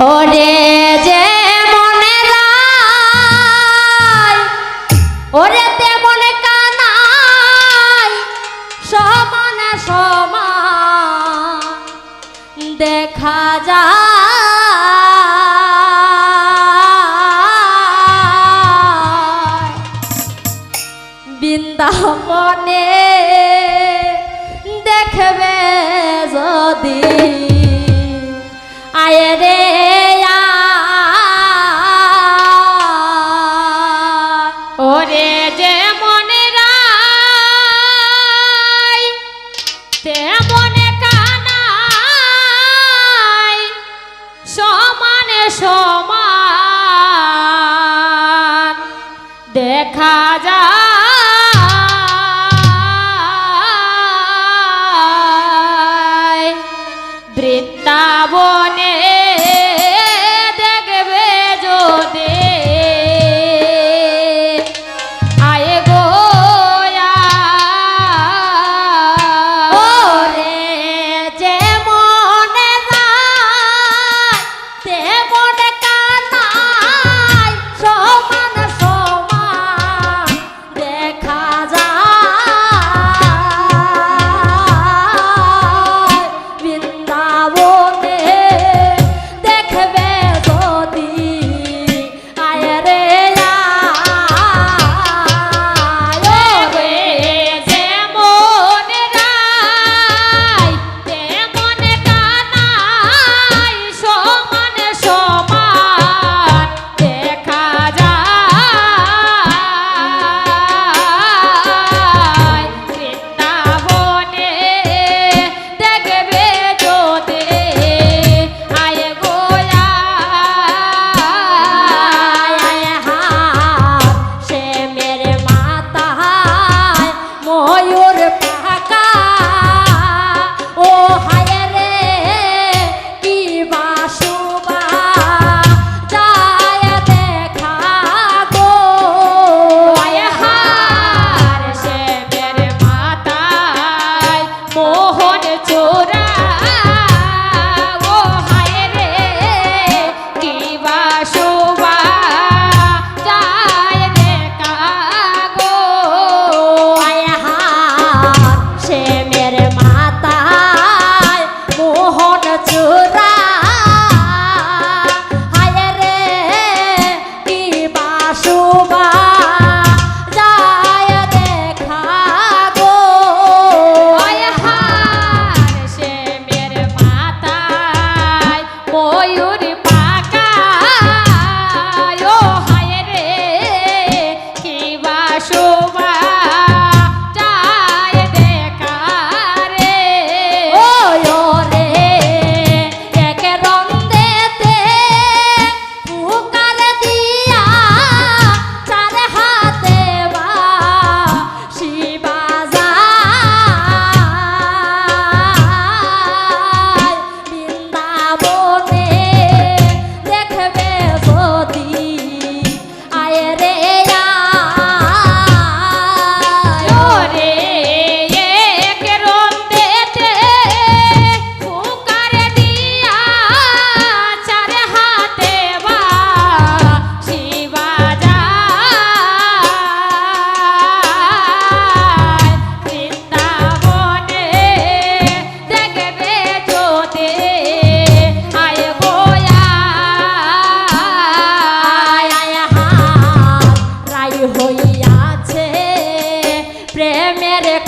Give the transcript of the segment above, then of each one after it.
ওরে যে মনে ওরে তে মনে কানাই সমানে সমান দেখা যা বৃন্দাবনে দেখবে যদি, আয় রে দেখা যায়। চোরা। ও হায় রে, কি বাসোবা যায় রে কাগো সে মেরে মাতায় মোহন চোরা। হায় রে, কি বাসোবা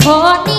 Hot.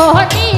কোহনী